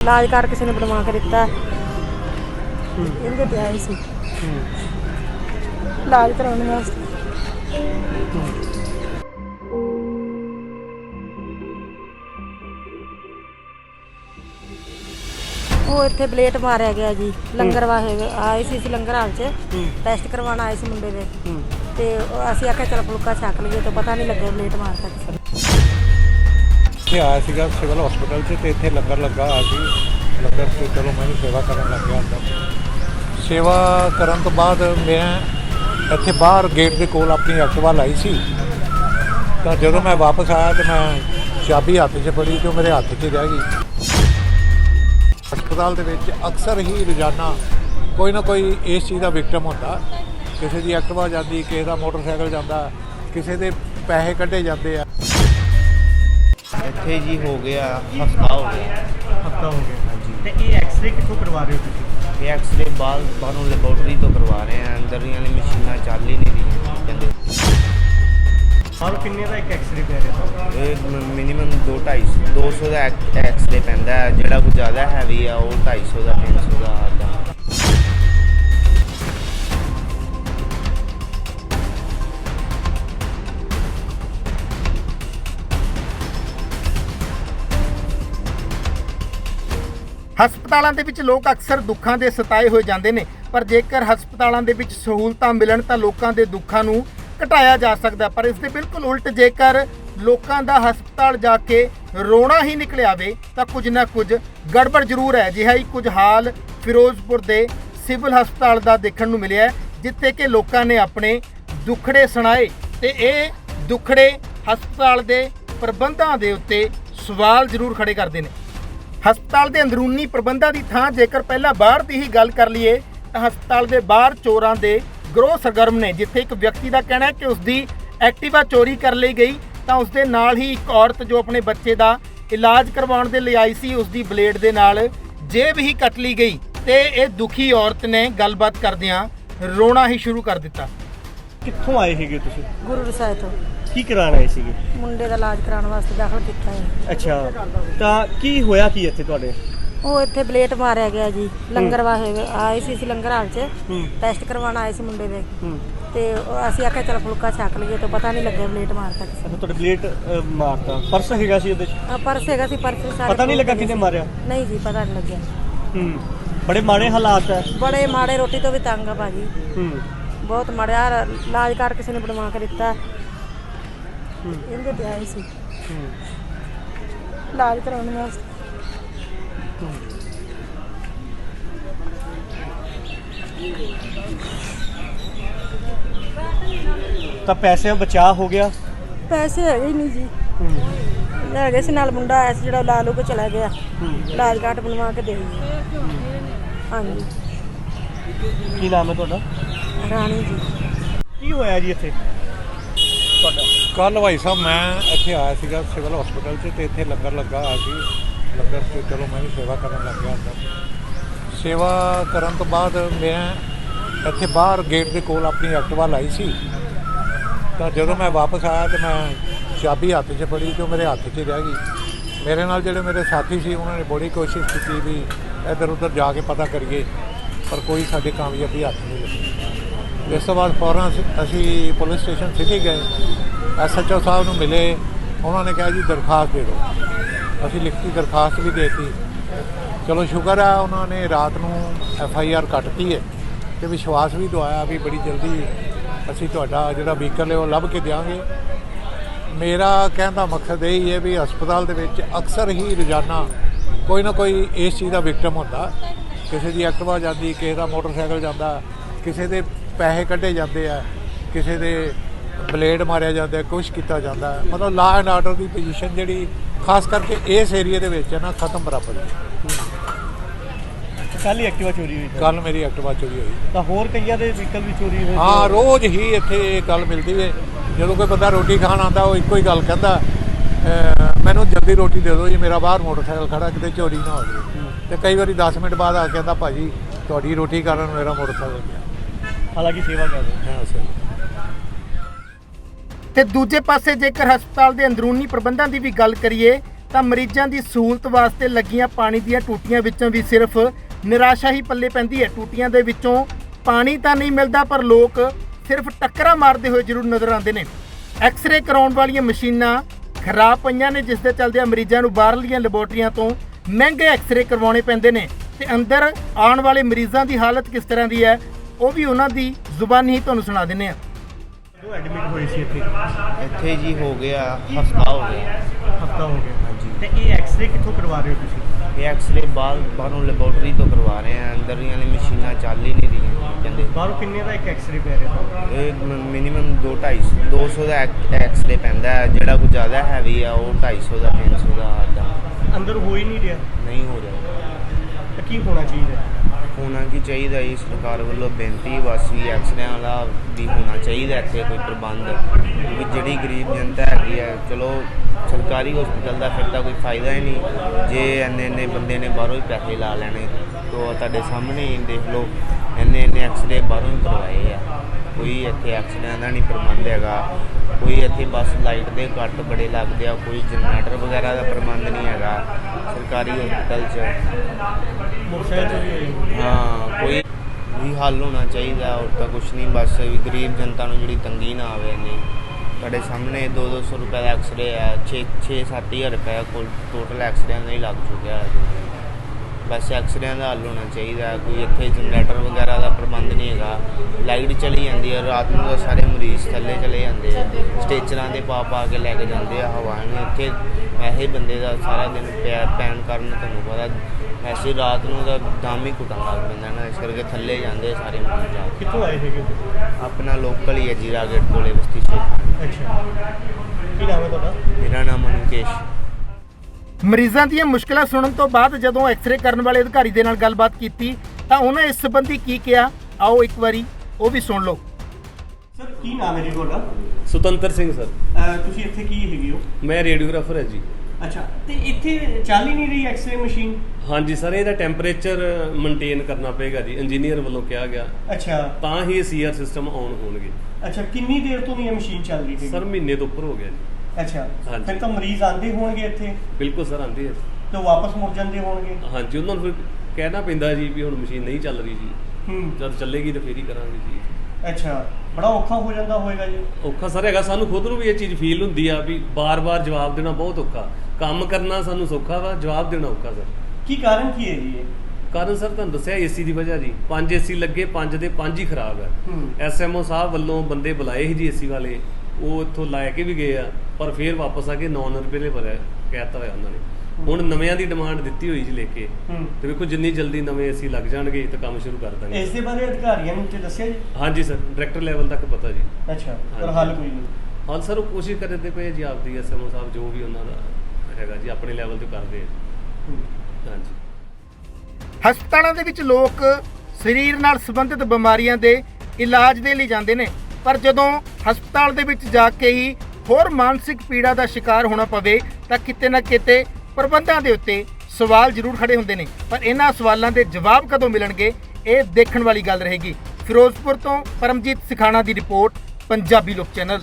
ਇਲਾਜ ਕਰ ਕਿਸੇ ਨੇ ਬਣਵਾ ਕੇ ਦਿੱਤਾ। ਇਹਦੇ ਤੇ ਆਏ ਸੀ। ਇਲਾਜ ਕਰਾਉਣ ਵਾਸਤੇ। ਉਹ ਇੱਥੇ ਬਲੇਟ ਮਾਰਿਆ ਗਿਆ ਜੀ। ਲੰਗਰ ਵਾਹੇ ਆਏ ਸੀ ਅਸੀਂ ਲੰਗਰ ਹਾਲ 'ਚ। ਟੈਸਟ ਕਰਵਾਉਣ ਆਏ ਸੀ ਮੁੰਡੇ ਦੇ। ਤੇ ਉਹ ਅਸੀਂ ਆਖਿਆ ਚਲ ਫੁਲਕਾ ਛਕ ਲਈਏ। ਤਾਂ ਪਤਾ ਨਹੀਂ ਲੱਗਿਆ ਬਲੇਟ ਮਾਰਤਾ ਕਿਸੇ ਨੇ। ਇੱਥੇ ਆਇਆ ਸੀਗਾ ਸਿਵਲ ਹਸਪੀਟਲ 'ਚ ਤੇ ਇੱਥੇ ਲੰਗਰ ਲੱਗਾ ਹੋਇਆ ਸੀ ਲੰਗਰ 'ਚ ਚਲੋ ਮੈਂ ਵੀ ਸੇਵਾ ਕਰਨ ਲੱਗ ਗਿਆ ਅੰਦਰ। ਸੇਵਾ ਕਰਨ ਤੋਂ ਬਾਅਦ ਮੈਂ ਇੱਥੇ ਬਾਹਰ ਗੇਟ ਦੇ ਕੋਲ ਆਪਣੀ ਐਕਟਿਵਾ ਲਾਈ ਸੀ। ਤਾਂ ਜਦੋਂ ਮੈਂ ਵਾਪਸ ਆਇਆ ਤੇ ਮੈਂ ਚਾਬੀ ਹੱਥ 'ਚ ਫੜੀ ਤੇ ਉਹ ਮੇਰੇ ਹੱਥ 'ਚ ਰਹਿ ਗਈ। ਹਸਪਤਾਲ ਦੇ ਵਿੱਚ ਅਕਸਰ ਹੀ ਰੋਜ਼ਾਨਾ ਕੋਈ ਨਾ ਕੋਈ ਇਸ ਚੀਜ਼ ਦਾ ਵਿਕਟਮ ਹੁੰਦਾ। ਕਿਸੇ ਦੀ ਐਕਟਿਵਾ ਜਾਂਦੀ, ਕਿਸੇ ਦਾ ਮੋਟਰਸਾਈਕਲ ਜਾਂਦਾ, ਕਿਸੇ ਦੇ ਪੈਸੇ ਕੱਢੇ ਜਾਂਦੇ ਆ। ਇੱਥੇ ਜੀ ਹੋ ਗਿਆ ਹਫਤਾ ਹੋ ਗਿਆ। ਹਫਤਾ ਹੋ ਗਿਆ ਤੇ ਇਹ ਐਕਸ-ਰੇ ਕਿੱਥੋਂ ਕਰਵਾ ਰਹੇ ਹੋ ਤੁਸੀਂ? ਇਹ ਐਕਸਰੇ ਬਾਹਰ ਬਾਹਰੋਂ ਲੈਬੋਰਟਰੀ ਤੋਂ ਕਰਵਾ ਰਹੇ ਆ ਅੰਦਰ ਦੀਆਂ ਵਾਲੀ ਮਸ਼ੀਨਾਂ ਚੱਲ ਹੀ ਨਹੀਂ ਰਹੀਆਂ ਕਹਿੰਦੇ ਹਰ ਕਿੰਨੇ ਦਾ ਇੱਕ ਐਕਸ-ਰੇ ਪੈ ਰਿਹਾ? ਇਹ ਮਿਨੀਮਮ 2 250 200 ਦਾ ਐਕਸਰੇ ਪੈਂਦਾ ਹੈ। ਜਿਹੜਾ ਕੁ ਜ਼ਿਆਦਾ ਹੈਵੀ ਆ ਉਹ 250 ਦਾ 300 ਦਾ ਆਦਾ ਹਸਪਤਾਲਾਂ ਦੇ ਵਿੱਚ ਲੋਕ ਅਕਸਰ ਦੁੱਖਾਂ ਦੇ ਸਤਾਏ ਹੋਏ ਜਾਂਦੇ ਨੇ, ਪਰ ਜੇਕਰ ਹਸਪਤਾਲਾਂ ਦੇ ਵਿੱਚ ਸਹੂਲਤਾਂ ਮਿਲਣ ਤਾਂ ਲੋਕਾਂ ਦੇ ਦੁੱਖਾਂ ਨੂੰ ਘਟਾਇਆ ਜਾ ਸਕਦਾ ਪਰ ਇਸ ਦੇ ਬਿਲਕੁਲ ਉਲਟ ਜੇਕਰ ਲੋਕਾਂ ਦਾ ਹਸਪਤਾਲ ਜਾ ਕੇ ਰੋਣਾ ਹੀ ਨਿਕਲ ਆਵੇ, ਤਾਂ ਕੁਝ ਨਾ ਕੁਝ ਗੜਬੜ ਜ਼ਰੂਰ ਹੈ। ਅਜਿਹਾ ਹੀ ਕੁਝ ਹਾਲ ਫਿਰੋਜ਼ਪੁਰ ਦੇ ਸਿਵਲ ਹਸਪਤਾਲ ਦਾ ਦੇਖਣ ਨੂੰ ਮਿਲਿਆ ਜਿੱਥੇ ਕਿ ਲੋਕਾਂ ਨੇ ਆਪਣੇ ਦੁੱਖੜੇ ਸੁਣਾਏ ਤੇ ਇਹ ਦੁੱਖੜੇ ਹਸਪਤਾਲ ਦੇ ਪ੍ਰਬੰਧਾਂ ਦੇ ਉੱਤੇ ਸਵਾਲ ਜ਼ਰੂਰ ਖੜੇ ਕਰਦੇ ਨੇ। ਹਸਪਤਾਲ ਦੇ ਅੰਦਰੂਨੀ ਪ੍ਰਬੰਧਾਂ ਦੀ ਥਾਂ ਜੇਕਰ ਪਹਿਲਾਂ ਬਾਹਰ ਦੀ ਹੀ ਗੱਲ ਕਰ ਲਈਏ ਤਾਂ ਹਸਪਤਾਲ ਦੇ ਬਾਹਰ ਚੋਰਾਂ ਦੇ ਗਰੋਹ ਸਰਗਰਮ ਨੇ ਜਿੱਥੇ ਇੱਕ ਵਿਅਕਤੀ ਦਾ ਕਹਿਣਾ ਹੈ ਕਿ ਉਸ ਦੀ ਐਕਟਿਵਾ ਚੋਰੀ ਕਰ ਲਈ ਗਈ ਤਾਂ ਉਸ ਦੇ ਨਾਲ ਹੀ ਇੱਕ ਔਰਤ ਜੋ ਆਪਣੇ ਬੱਚੇ ਦਾ ਇਲਾਜ ਕਰਵਾਉਣ ਦੇ ਲਈ ਆਈ ਸੀ ਉਸ ਦੀ ਬਲੇਡ ਦੇ ਨਾਲ ਜੇਬ ਹੀ ਕੱਟ ਲਈ ਗਈ ਤੇ ਇਹ ਦੁਖੀ ਔਰਤ ਨੇ ਗੱਲਬਾਤ ਕਰਦਿਆਂ ਰੋਣਾ ਹੀ ਸ਼ੁਰੂ ਕਰ ਦਿੱਤਾ। ਕਿੱਥੋਂ ਆਏ ਹੈਗੇ ਤੁਸੀਂ? ਗੁਰੂ ਰਸਾਇ ਤੋਂ। ਕੀ ਕਰਾਉਣ ਆਏ ਸੀਗੇ? ਮੁੰਡੇ ਦਾ ਇਲਾਜ ਕਰਾਉਣ ਵਾਸਤੇ ਦਾਖਲ ਕੀਤਾ ਹੈ। ਅੱਛਾ ਤਾਂ ਕੀ ਹੋਇਆ ਕੀ ਇੱਥੇ ਤੁਹਾਡੇ? ਉਹ ਇੱਥੇ ਬਲੇਟ ਮਾਰਿਆ ਗਿਆ ਜੀ ਲੰਗਰ ਵਾਹੇ ਆਏ ਸੀ ਅਸੀਂ ਲੰਗਰ ਹਾਲ 'ਚ। ਟੈਸਟ ਕਰਵਾਉਣ ਆਏ ਸੀ ਮੁੰਡੇ ਦੇ। ਤੇ ਉਹ ਅਸੀਂ ਆਖਿਆ ਚਲ ਫੁਲਕਾ ਛਕ ਲਈਏ ਤਾਂ ਪਤਾ ਨਹੀਂ ਲੱਗਿਆ ਬਲੇਟ ਮਾਰਤਾ ਕਿਸੇ ਅੱਛਾ ਤੁਹਾਡੇ ਪਲੇਟ ਮਾਰਤਾ। ਪਰਸ ਹੈਗਾ ਸੀ ਉਹਦੇ 'ਚ? ਨੇ ਆ ਪਰਸ ਹੈਗਾ ਸੀ ਪਰਸ ਸਾਰੇ ਪਤਾ ਨਹੀਂ ਲੱਗਾ ਕਿਹਨੇ। ਮਾਰਿਆ? ਨਹੀਂ ਜੀ ਪਤਾ ਨਹੀਂ ਲੱਗਿਆ। ਹੂੰ। ਬੜੇ ਮਾੜੇ ਹਾਲਾਤ ਹੈ ਬੜੇ ਮਾੜੇ ਰੋਟੀ ਤੋਂ ਵੀ ਤੰਗ ਆ ਭਾਜੀ। ਹੂੰ। ਬਹੁਤ ਮਾੜੇ ਇਲਾਜ ਕਰ ਕਿਸੇ ਨੇ ਬਣਵਾ ਕੇ ਦਿੱਤਾ। ਇਹਦੇ ਤੇ ਆਏ ਸੀ। ਹੂੰ ਇਲਾਜ ਕਰਾਉਣ ਵਾਸਤੇ। ਤਾਂ ਪੈਸੇ ਬਚਾ ਹੋ ਗਿਆ? ਪੈਸੇ ਹੈਗੇ ਹੀ ਨਹੀਂ ਜੀ। ਹੂੰ ਹੈਗੇ ਸੀ ਨਾਲ ਮੁੰਡਾ ਆਇਆ ਸੀ ਜਿਹੜਾ ਲਾ ਲੂ ਕੇ ਚਲਾ ਗਿਆ। ਇਲਾਜ ਕਾਰਡ ਬਣਵਾ ਕੇ ਦੇ ਗਏ ਹਾਂਜੀ। ਕੀ ਨਾਮ ਹੈ ਤੁਹਾਡਾ? ਰਾਣੀ ਜੀ। ਕੀ ਹੋਇਆ ਜੀ ਇੱਥੇ? ਤੁਹਾਡਾ? ਕੱਲ ਭਾਈ ਸਾਹਿਬ ਮੈਂ ਇੱਥੇ ਆਇਆ ਸੀਗਾ ਸਿਵਲ ਹਸਪੀਟਲ 'ਚ ਤੇ ਇੱਥੇ ਲੰਗਰ ਲੱਗਾ ਹੋਇਆ ਸੀ। ਲੰਗਰ 'ਚ ਚਲੋ ਮੈਂ ਵੀ ਸੇਵਾ ਕਰਨ ਲੱਗ ਗਿਆ ਅੰਦਰ ਸੇਵਾ ਕਰਨ ਤੋਂ ਬਾਅਦ ਮੈਂ ਇੱਥੇ ਬਾਹਰ ਗੇਟ ਦੇ ਕੋਲ ਆਪਣੀ ਐਕਟਿਵਾ ਲਾਈ ਸੀ। ਤਾਂ ਜਦੋਂ ਮੈਂ ਵਾਪਸ ਆਇਆ ਤੇ ਮੈਂ ਚਾਬੀ ਹੱਥ 'ਚ ਫੜੀ ਤੇ ਉਹ ਮੇਰੇ ਹੱਥ 'ਚ ਰਹਿ ਗਈ। ਮੇਰੇ ਨਾਲ ਜਿਹੜੇ ਮੇਰੇ ਸਾਥੀ ਸੀ, ਉਹਨਾਂ ਨੇ ਬੜੀ ਕੋਸ਼ਿਸ਼ ਕੀਤੀ ਵੀ ਇੱਧਰ ਉੱਧਰ ਜਾ ਕੇ ਪਤਾ ਕਰੀਏ, ਪਰ ਕੋਈ ਸਾਡੇ ਕਾਮਯਾਬੀ ਹੱਥ ਨਹੀਂ ਲੱਗੀ। ਇਸ ਤੋਂ ਬਾਅਦ ਫੌਰਨ ਅਸੀਂ- ਅਸੀਂ ਪੁਲਿਸ ਸਟੇਸ਼ਨ ਸਿੱਧੇ ਗਏ। ਐਸਐਚਓ ਸਾਹਿਬ ਨੂੰ ਮਿਲੇ, ਉਹਨਾਂ ਨੇ ਕਿਹਾ ਜੀ ਦਰਖਾਸਤ ਦੇ ਦਿਓ। ਅਸੀਂ ਲਿਖਤੀ ਦਰਖਾਸਤ ਵੀ ਦੇਤੀ। ਚਲੋ ਸ਼ੁਕਰ ਹੈ ਉਹਨਾਂ ਨੇ ਰਾਤ ਨੂੰ ਐਫ ਆਈ ਆਰ ਕੱਟਤੀ ਹੈ ਤੇ ਵਿਸ਼ਵਾਸ ਵੀ ਦਵਾਇਆ ਵੀ ਬੜੀ ਜਲਦੀ ਅਸੀਂ ਤੁਹਾਡਾ ਜਿਹੜਾ ਵਹੀਕਲ ਹੈ ਉਹ ਲੱਭ ਕੇ ਦਿਆਂਗੇ। ਮੇਰਾ ਕਹਿਣ ਦਾ ਮਕਸਦ ਇਹ ਹੀ ਹੈ ਵੀ ਹਸਪਤਾਲ ਦੇ ਵਿੱਚ ਅਕਸਰ ਹੀ ਰੋਜ਼ਾਨਾ ਕੋਈ ਨਾ ਕੋਈ ਇਸ ਚੀਜ਼ ਦਾ ਵਿਕਟਮ ਹੁੰਦਾ। ਕਿਸੇ ਦੀ ਐਕਟਿਵਾ ਜਾਂਦੀ, ਕਿਸੇ ਦਾ ਮੋਟਰਸਾਈਕਲ ਜਾਂਦਾ, ਕਿਸੇ ਦੇ ਪੈਸੇ ਕੱਢੇ ਜਾਂਦੇ ਆ, ਕਿਸੇ ਦੇ ਬਲੇਡ ਮਾਰਿਆ ਜਾਂਦਾ ਕੁਝ ਕੀਤਾ ਜਾਂਦਾ। ਮਤਲਬ law and order the position ਜਿਹੜੀ ਖਾਸ ਕਰਕੇ ਇਸ ਏਰੀਆ ਦੇ ਵਿੱਚ ਹੈ ਨਾ ਖਤਮ ਬਰਾਬਰ ਹੈ ਕੱਲ ਹੀ ਐਕਟਿਵਾ ਚੋਰੀ ਹੋਈ। ਕੱਲ ਮੇਰੀ ਐਕਟਿਵਾ ਚੋਰੀ ਹੋਈ। ਤਾਂ ਹੋਰ ਕਈਆਂ ਦੇ ਵਹੀਕਲ ਵੀ ਚੋਰੀ ਹੋਏ। ਹਾਂ ਰੋਜ਼ ਹੀ ਇੱਥੇ ਗੱਲ ਮਿਲਦੀ ਹੈ ਜਦੋਂ ਕੋਈ ਬੰਦਾ ਰੋਟੀ ਖਾਣ ਆਉਂਦਾ ਉਹ ਇੱਕੋ ਹੀ ਗੱਲ ਕਹਿੰਦਾ ਮੈਨੂੰ ਜਲਦੀ ਰੋਟੀ ਦੇ ਦਿਓ ਜੀ ਮੇਰਾ ਬਾਹਰ ਮੋਟਰਸਾਈਕਲ ਖੜਾ ਕਿਤੇ ਚੋਰੀ ਨਾ ਹੋ ਜਾਵੇ ਤੇ ਕਈ ਵਾਰੀ 10 ਮਿੰਟ ਬਾਅਦ ਆ ਕੇ ਕਹਿੰਦਾ ਭਾਜੀ ਤੁਹਾਡੀ ਰੋਟੀ ਕਾਰਨ ਮੇਰਾ ਮੋਟਰਸਾਈਕਲ ਗਿਆ। ਹਾਲਾਂਕਿ ਸੇਵਾ ਕਰ ਰਹੇ। ਹਾਂ ਸਰ ਤੇ ਦੂਜੇ ਪਾਸੇ ਜੇਕਰ ਹਸਪਤਾਲ ਦੇ ਅੰਦਰੂਨੀ ਪ੍ਰਬੰਧਾਂ ਦੀ ਵੀ ਗੱਲ ਕਰੀਏ, ਤਾਂ ਮਰੀਜ਼ਾਂ ਦੀ ਸਹੂਲਤ ਵਾਸਤੇ ਲੱਗੀਆਂ ਪਾਣੀ ਦੀਆਂ ਟੂਟੀਆਂ ਵਿੱਚੋਂ ਵੀ ਸਿਰਫ ਨਿਰਾਸ਼ਾ ਹੀ ਪੱਲੇ ਪੈਂਦੀ ਹੈ। ਟੂਟੀਆਂ ਦੇ ਵਿੱਚੋਂ ਪਾਣੀ ਤਾਂ ਨਹੀਂ ਮਿਲਦਾ, ਪਰ ਲੋਕ ਸਿਰਫ ਟੱਕਰਾਂ ਮਾਰਦੇ ਹੋਏ ਜ਼ਰੂਰ ਨਜ਼ਰ ਆਉਂਦੇ ਨੇ। ਐਕਸ-ਰੇ ਕਰਾਉਣ ਵਾਲੀਆਂ ਮਸ਼ੀਨਾਂ ਖਰਾਬ ਪਈਆਂ ਨੇ, ਜਿਸ ਦੇ ਚੱਲਦਿਆਂ ਮਰੀਜ਼ਾਂ ਨੂੰ ਬਾਹਰਲੀਆਂ ਲੈਬੋਰਟਰੀਆਂ ਤੋਂ ਮਹਿੰਗੇ ਐਕਸ-ਰੇ ਕਰਵਾਉਣੇ ਪੈਂਦੇ ਨੇ। ਤੇ ਅੰਦਰ ਆਉਣ ਵਾਲੇ ਮਰੀਜ਼ਾਂ ਦੀ ਹਾਲਤ ਕਿਸ ਤਰ੍ਹਾਂ ਦੀ ਹੈ, ਉਹ ਵੀ ਉਹਨਾਂ ਦੀ ਜ਼ੁਬਾਨੀ ਹੀ ਤੁਹਾਨੂੰ ਸੁਣਾ ਦਿੰਨੇ ਆ ਕਦੋਂ ਐਡਮਿਟ ਹੋਏ ਸੀ ਇੱਥੇ? ਇੱਥੇ ਜੀ ਹੋ ਗਿਆ ਹਫਤਾ ਹੋ ਗਿਆ। ਹਫਤਾ ਹੋ ਗਿਆ। ਹਾਂਜੀ। ਤੇ ਇਹ ਐਕਸ-ਰੇ ਕਿੱਥੋਂ ਕਰਵਾ ਰਹੇ ਹੋ ਤੁਸੀਂ? ਇਹ ਐਕਸ-ਰੇ ਬਾਹਰ ਬਾਹਰੋਂ ਲੈਬੋਰਟਰੀ ਤੋਂ ਕਰਵਾ ਰਹੇ ਆ ਅੰਦਰ ਦੀਆਂ ਨੇ ਮਸ਼ੀਨਾਂ ਚੱਲ ਹੀ ਨਹੀਂ ਰਹੀਆਂ ਕਹਿੰਦੇ। ਬਾਹਰੋਂ ਕਿੰਨੇ ਦਾ ਇੱਕ ਐਕਸ-ਰੇ ਪੈ ਰਿਹਾ? ਇਹ ਮਿਨੀਮਮ 2 250 200 ਦਾ ਐਕਸ-ਰੇ ਪੈਂਦਾ ਹੈ। ਜਿਹੜਾ ਕੁ ਜ਼ਿਆਦਾ ਹੈਵੀ ਆ ਉਹ 250 ਦਾ 300 ਦਾ ਅੰਦਰ ਹੋ ਹੀ ਨਹੀਂ ਰਿਹਾ। ਨਹੀਂ ਹੋ ਰਿਹਾ। ਤਾਂ ਕੀ ਹੋਣਾ ਚਾਹੀਦਾ? ਹੋਣਾ ਕੀ ਚਾਹੀਦਾ ਜੀ? ਸਰਕਾਰ ਵੱਲੋਂ ਬੇਨਤੀ ਵਾਸੀ ਵੀ ਵਾਲਾ ਵੀ ਹੋਣਾ ਚਾਹੀਦਾ ਇੱਥੇ ਕੋਈ ਪ੍ਰਬੰਧ। ਵੀ ਜਿਹੜੀ ਗਰੀਬ ਜਨਤਾ ਹੈਗੀ ਹੈ ਚਲੋ ਸਰਕਾਰੀ ਹਸਪੀਟਲ ਦਾ ਫਿਰ ਤਾਂ ਕੋਈ ਫਾਇਦਾ ਹੀ ਨਹੀਂ। ਜੇ ਇੰਨੇ ਇੰਨੇ ਬੰਦੇ ਨੇ ਬਾਹਰੋਂ ਹੀ ਪੈਸੇ ਲਾ ਲੈਣੇ, ਤੋ ਤੁਹਾਡੇ ਸਾਹਮਣੇ ਹੀ ਦੇਖ ਲਓ। ਇੰਨੇ ਇੰਨੇ ਐਕਸਰੇ ਬਾਹਰੋਂ ਹੀ ਕਰਵਾਏ ਆ। ਕੋਈ ਇੱਥੇ ਐਕਸੀਡੈਂਟ ਦਾ ਨਹੀਂ ਪ੍ਰਬੰਧ ਹੈਗਾ। ਕੋਈ ਇੱਥੇ ਬਸ ਲਾਈਟ ਦੇ ਕੱਟ ਬੜੇ ਲੱਗਦੇ ਆ, ਕੋਈ ਜਨਰੇਟਰ ਵਗੈਰਾ ਦਾ ਪ੍ਰਬੰਧ ਨਹੀਂ ਹੈਗਾ, ਸਰਕਾਰੀ ਹਸਪੀਟਲ 'ਚ। ਹਾਂ, ਕੋਈ ਵੀ ਹੱਲ ਹੋਣਾ ਚਾਹੀਦਾ ਔਰ ਤਾਂ ਕੁਛ ਨਹੀਂ, ਬਸ ਵੀ ਗਰੀਬ ਜਨਤਾ ਨੂੰ ਜਿਹੜੀ ਤੰਗੀ ਨਾ ਆਵੇ ਨਹੀਂ ਤੁਹਾਡੇ ਸਾਹਮਣੇ 2-200 ਰੁਪਏ ਦਾ ਐਕਸਰੇ ਹੈ 6-7 ਰੁਪਏ ਕੋਲ ਟੋਟਲ ਐਕਸਰਿਆਂ ਨਹੀਂ ਲੱਗ ਚੁੱਕਿਆ ਹੈ ਬਸ ਐਕਸਰਿਆਂ ਦਾ ਹੱਲ ਹੋਣਾ ਚਾਹੀਦਾ ਹੈ। ਕੋਈ ਇੱਥੇ ਜਨਰੇਟਰ ਵਗੈਰਾ ਦਾ ਪ੍ਰਬੰਧ ਨਹੀਂ ਹੈਗਾ। ਲਾਈਟ ਚਲੀ ਜਾਂਦੀ ਹੈ। ਰਾਤ ਨੂੰ ਤਾਂ ਸਾਰੇ ਮਰੀਜ਼ ਥੱਲੇ ਚਲੇ ਜਾਂਦੇ ਆ। ਸਟੇਚਰਾਂ ਦੇ ਪਾ ਪਾ ਕੇ ਲੈ ਕੇ ਜਾਂਦੇ ਆ ਹਵਾ ਨੂੰ। ਇੱਥੇ ਐਸੇ ਬੰਦੇ ਦਾ ਸਾਰਾ ਦਿਨ ਪਿਆ ਪੈਣ ਕਾਰਨ ਤੁਹਾਨੂੰ ਪਤਾ ਐਸੀ ਰਾਤ ਨੂੰ ਤਾਂ ਦਮ ਹੀ ਘੁੱਟਣ ਲੱਗ ਪੈਂਦਾ ਨਾ। ਇਸ ਕਰਕੇ ਥੱਲੇ ਜਾਂਦੇ ਆ ਸਾਰੇ ਮਰੀਜ਼ ਕੇ। ਕਿੱਥੋਂ ਆਏ ਹੈਗੇ? ਆਪਣਾ ਲੋਕਲ ਹੀ ਹੈ ਜੀਰਾ ਗੇਟ ਕੋਲੇ ਬਸਤੀ ਸ਼ੇਖ ਅੱਛਾ। ਕੀ ਨਾਮ ਹੈ ਤੁਹਾਡਾ? ਮੇਰਾ ਨਾਮ ਅਨੁਕੇਸ਼। ਮਰੀਜ਼ਾਂ ਦੀਆਂ ਮੁਸ਼ਕਲਾਂ ਸੁਣਨ ਤੋਂ ਬਾਅਦ ਜਦੋਂ ਐਕਸ-ਰੇ ਕਰਨ ਵਾਲੇ ਅਧਿਕਾਰੀ ਦੇ ਨਾਲ ਗੱਲਬਾਤ ਕੀਤੀ ਤਾਂ ਉਹਨਾਂ ਇਸ ਸੰਬੰਧੀ ਕੀ ਕਿਹਾ? ਆਓ ਇੱਕ ਵਾਰੀ ਉਹ ਵੀ ਸੁਣ ਲਓ। ਸਰ ਕੀ ਨਾਮ ਹੈ ਜੀ ਤੁਹਾਡਾ? ਸੁਤੰਤਰ ਸਿੰਘ ਸਰ। ਅਹ ਤੁਸੀਂ ਇੱਥੇ ਕੀ ਹੈਗੇ ਹੋ? ਮੈਂ ਰੇਡੀਓਗ੍ਰਾਫਰ ਹੈ ਜੀ। ਅੱਛਾ ਤੇ ਇੱਥੇ ਚੱਲ ਹੀ ਨਹੀਂ ਰਹੀ ਐਕਸ-ਰੇ ਮਸ਼ੀਨ? ਹਾਂਜੀ ਸਰ ਇਹਦਾ ਟੈਂਪਰੇਚਰ ਮੇਨਟੇਨ ਕਰਨਾ ਪਏਗਾ ਜੀ ਇੰਜੀਨੀਅਰ ਵੱਲੋਂ ਕਿਹਾ ਗਿਆ। ਅੱਛਾ। ਤਾਂ ਹੀ ਸੀਆਰ ਸਿਸਟਮ ਆਨ ਹੋਣਗੇ। ਅੱਛਾ ਕਿੰਨੀ ਦੇਰ ਤੋਂ ਨਹੀਂ ਇਹ ਮਸ਼ੀਨ ਚੱਲ ਰਹੀ ਸਰ ਹੈ ਮਹੀਨੇ ਤੋਂ ਉੱਪਰ ਹੋ ਗਿਆ ਜੀ। ਅੱਛਾ ਹਾਂਜੀ। ਫਿਰ ਤਾਂ ਮਰੀਜ਼ ਆਂਦੇ ਹੋਣਗੇ ਇੱਥੇ? ਬਿਲਕੁਲ ਸਰ ਆਂਦੀ ਹੈ ਤੇ ਵਾਪਸ ਮੁੜ ਜਾਂਦੇ ਹੋਣਗੇ? ਹਾਂਜੀ ਉਹਨਾਂ ਨੂੰ ਫਿਰ ਕਹਿਣਾ ਪੈਂਦਾ ਜੀ ਵੀ ਹੁਣ ਮਸ਼ੀਨ ਨਹੀਂ ਚੱਲ ਰਹੀ ਜੀ। ਹੂੰ। ਜਦ ਚੱਲੇਗੀ ਤਾਂ ਫੇਰ ਹੀ ਕਰਾਂਗੇ ਜੀ। ਅੱਛਾ ਬੜਾ ਔਖਾ ਹੋ ਜਾਂਦਾ ਹੋਵੇਗਾ ਜੀ। ਔਖਾ ਸਰ ਹੈਗਾ ਸਾਨੂੰ ਖੁਦ ਨੂੰ ਵੀ ਇਹ ਚੀਜ਼ ਫੀਲ ਹੁੰਦੀ ਆ ਵੀ ਬਾਰ-ਬਾਰ ਜਵਾਬ ਦੇਣਾ ਬਹੁਤ ਔਖਾ। ਕੰਮ ਕਰਨਾ ਸਾਨੂੰ ਸੌਖਾ ਵਾ ਜਵਾਬ ਦੇਣਾ ਔਖਾ ਸਰ। ਕੀ ਕਾਰਨ ਕੀ ਹੈ ਜੀ ਇਹ? ਕਾਰਨ ਸਰ ਤੁਹਾਨੂੰ ਦੱਸਿਆ ਏਸੀ ਦੀ ਵਜ੍ਹਾ ਜੀ। ਪੰਜ ਏਸੀ ਲੱਗੇ ਪੰਜ ਦੇ ਪੰਜ ਹੀ ਖਰਾਬ ਹੈ। ਹੂੰ ਐਸਐਮਓ ਸਾਹਿਬ ਵੱਲੋਂ ਬੰਦੇ ਬੁਲਾਏ ਸੀ ਜੀ ਏਸੀ ਵਾਲੇ। ਉਹ ਇੱਥੋਂ ਲੈ ਕੇ ਵੀ ਗਏ ਆ। ਪਰ ਫੇਰ ਵਾਪਸ ਆ ਕੇ 9 ਰੁਪਏ ਦੇ ਭਰਿਆ ਕਹਿਤਾ ਹੋਇਆ ਉਹਨਾਂ ਨੇ। ਹੁਣ ਨਵਿਆਂ ਦੀ ਡਿਮਾਂਡ ਦਿੱਤੀ ਹੋਈ ਜੀ ਲੈ ਕੇ। ਤੇ ਵੇਖੋ ਜਿੰਨੀ ਜਲਦੀ ਨਵੇਂ ਏਸੀ ਲੱਗ ਜਾਣਗੇ ਤਾਂ ਕੰਮ ਸ਼ੁਰੂ ਕਰ ਦਾਂਗੇ। ਇਸ ਦੇ ਬਾਰੇ ਅਧਿਕਾਰੀਆਂ ਨੂੰ ਤੇ ਦੱਸਿਆ ਜੀ? ਹਾਂਜੀ ਸਰ ਡਾਇਰੈਕਟਰ ਲੈਵਲ ਤੱਕ ਪਤਾ ਜੀ। ਅੱਛਾ ਪਰ। ਹੱਲ ਕੋਈ ਨਹੀਂ। ਹਾਂ ਸਰ ਉਹ ਕੋਸ਼ਿਸ਼ ਕਰਦੇ ਪਏ ਜੀ ਆਪਦੀ ਐਸਐਮਓ ਸਾਹਿਬ ਜੋ ਵੀ ਉਹਨਾਂ ਦਾ ਹੈਗਾ ਜੀ ਆਪਣੇ ਲੈਵਲ ਤੇ ਕਰਦੇ ਆ। ਹੂੰ। ਹਾਂਜੀ। ਹਸਪਤਾਲਾਂ ਦੇ ਵਿੱਚ ਲੋਕ ਸਰੀਰ ਨਾਲ ਸੰਬੰਧਿਤ ਬਿਮਾਰੀਆਂ ਦੇ ਇਲਾਜ ਦੇ ਲਈ ਜਾਂਦੇ ਨੇ। ਪਰ ਜਦੋਂ ਹਸਪਤਾਲ ਦੇ ਵਿੱਚ ਜਾ ਕੇ ਹੀ ਹੋਰ ਮਾਨਸਿਕ ਪੀੜਾ ਦਾ ਸ਼ਿਕਾਰ ਹੋਣਾ ਪਵੇ ਤਾਂ ਕਿਤੇ ਨਾ ਕਿਤੇ ਪ੍ਰਬੰਧਾਂ ਦੇ ਉੱਤੇ ਸਵਾਲ ਜ਼ਰੂਰ ਖੜੇ ਹੁੰਦੇ ਨੇ। ਪਰ ਇਹਨਾਂ ਸਵਾਲਾਂ ਦੇ ਜਵਾਬ ਕਦੋਂ ਮਿਲਣਗੇ, ਇਹ ਦੇਖਣ ਵਾਲੀ ਗੱਲ ਰਹੇਗੀ। ਫਿਰੋਜ਼ਪੁਰ ਤੋਂ ਪਰਮਜੀਤ ਸਿਖਾਣਾ ਦੀ ਰਿਪੋਰਟ, ਪੰਜਾਬੀ ਲੋਕ ਚੈਨਲ।